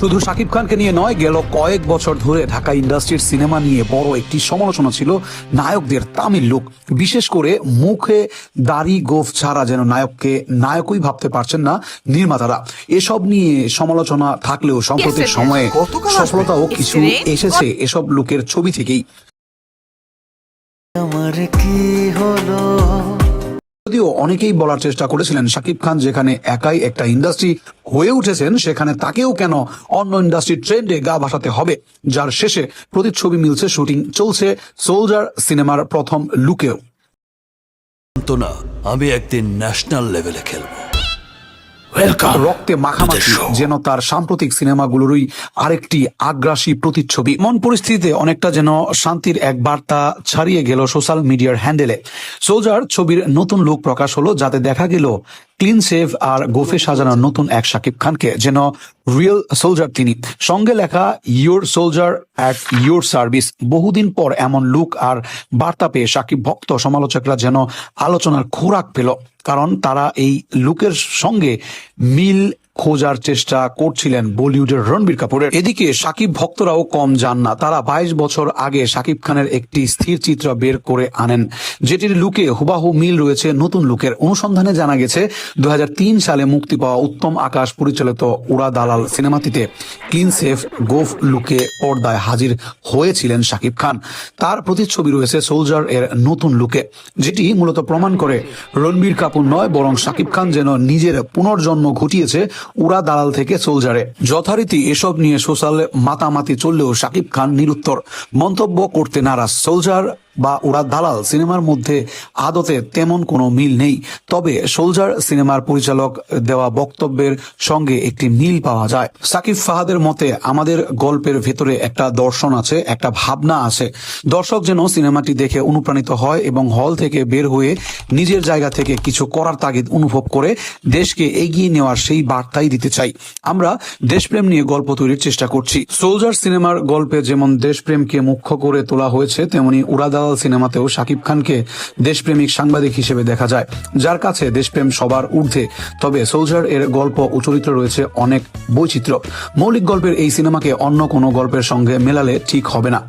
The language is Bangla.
শুধু শাকিব খানকে নিয়ে নয় গেল কয়েক বছর ধরে ঢাকা ইন্ডাস্ট্রির সিনেমা নিয়ে বড় একটি সমালোচনা ছিল নায়কদের তামিল লুক। বিশেষ করে মুখে দাড়ি গোফ ছাড়া যেন নায়ককে নায়কই ভাবতে পারছেন না নির্মাতারা। এসব নিয়ে সমালোচনা থাকলেও সাম্প্রতিক সময়ে। সফলতাও কিছু এসেছে এসব লুকের ছবি থেকেই। আমার কি হলো? যদিও অনেকেই বলার চেষ্টা করেছিলেন শাকিব খান, যেখানে একাই একটা ইন্ডাস্ট্রি হয়ে উঠেছেন, সেখানে তাকেও কেন অন্য ইন্ডাস্ট্রির ট্রেন্ডে গা ভাসাতে হবে? যার শেষে প্রতিচ্ছবি মিলছে শুটিং চলছে সোলজার সিনেমার প্রথম লুকেও না আমি একদিন ন্যাশনাল লেভেলে খেলব। রক্তে মাখামাখি যেন তার সাম্প্রতিক সিনেমাগুলোরই আরেকটি আগ্রাসী প্রতিচ্ছবি। মন পরিস্থিতিতে অনেকটা যেন শান্তির এক বার্তা ছাড়িয়ে গেল সোশ্যাল মিডিয়ার হ্যান্ডেলে। সোজার ছবির নতুন লুক প্রকাশ হলো যাতে দেখা গেল ক্লিন সেভ আর গোফে সাজানো নতুন এক শাকিব খানকে, যেন রিয়েল সোলজার তিনি। সঙ্গে লেখা your soldier at your service বহুদিন পর এমন লুক আর বার্তা পেয়ে সাকিব ভক্ত, সমালোচকরা যেন আলোচনার খোরাক পেল। কারণ তারা এই লুকের সঙ্গে মিল খোঁজার চেষ্টা করছিলেন বলিউডের রণবীর কাপুরের। এদিকে সাকিব ভক্তরাও কম যান না। তারা বাইশ বছর আগে সাকিব খানের একটি স্থির চিত্র বের করে আনেন, যেটির লুকে হুবাহু মিল রয়েছে নতুন লুকের। অনুসন্ধানে জানা গেছে দু হাজার তিন সালে মুক্তি পাওয়া উত্তম আকাশ পরিচালিত উড়া দালাল সিনেমাটিতে ক্লিন সেফ গোফ লুকে পর্দায় হাজির হয়েছিলেন সাকিব খান। তার প্রতিচ্ছবি রয়েছে সোলজার এর নতুন লুকে, যেটি মূলত প্রমাণ করে রণবীর কাপুর নয়, বরং সাকিব খান যেন নিজের পুনর্জন্ম ঘটিয়েছে উড়া দালাল থেকে সোলজারে। যথারীতি এসব নিয়ে সোশ্যাল মাতামাতি চললেও সাকিব খান নিরুত্তর। মন্তব্য করতে নারাজ সোলজার বা উড়া দালাল সিনেমার মধ্যে আদতে তেমন কোনো মিল নেই। তবে সোলজার সিনেমার পরিচালক দেওয়া বক্তব্যের সঙ্গে একটি মিল পাওয়া যায়। সাকিব ফাহাদের মতে, আমাদের গল্পের ভেতরে একটা দর্শন আছে, একটা ভাবনা আছে। দর্শক যেন সিনেমাটি দেখে অনুপ্রাণিত হয় এবং হল থেকে বের হয়ে নিজের জায়গা থেকে কিছু করার তাগিদ অনুভব করে দেশকে এগিয়ে নেওয়ার সেই বার্তাই দিতে চাই। আমরা দেশপ্রেম নিয়ে গল্প তৈরির চেষ্টা করছি। সোলজার সিনেমার গল্পে যেমন দেশপ্রেমকে মুখ্য করে তোলা হয়েছে, তেমনি উড়াদালাল সিনেমাতেও শাকিব খানকে দেশপ্রেমিক সাংবাদিক হিসেবে দেখা যায়। যার কাছে দেশপ্রেম সবার ঊর্ধ্বে, তবে সোলজার এর গল্প ও চরিত্র রয়েছে অনেক বৈচিত্র্য। মৌলিক গল্পের এই সিনেমাকে অন্য কোনো গল্পের সঙ্গে মেলালে ঠিক হবে না।